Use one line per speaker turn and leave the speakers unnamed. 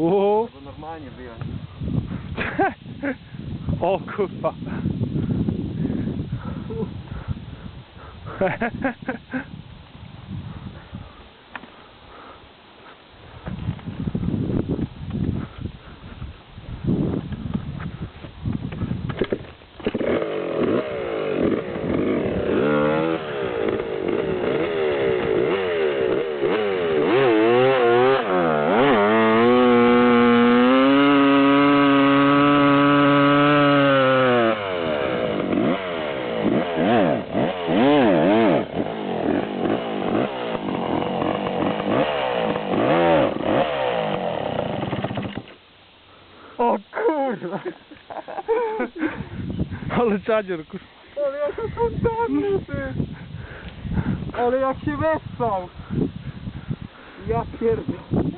Uuu.
Albo normalnie wyjąć.
O kurwa.
O kurwa!
Ale czadzior, kurwa.
Ale jaka fontanna ty! Ale jak się wessał! Ja pierdolę.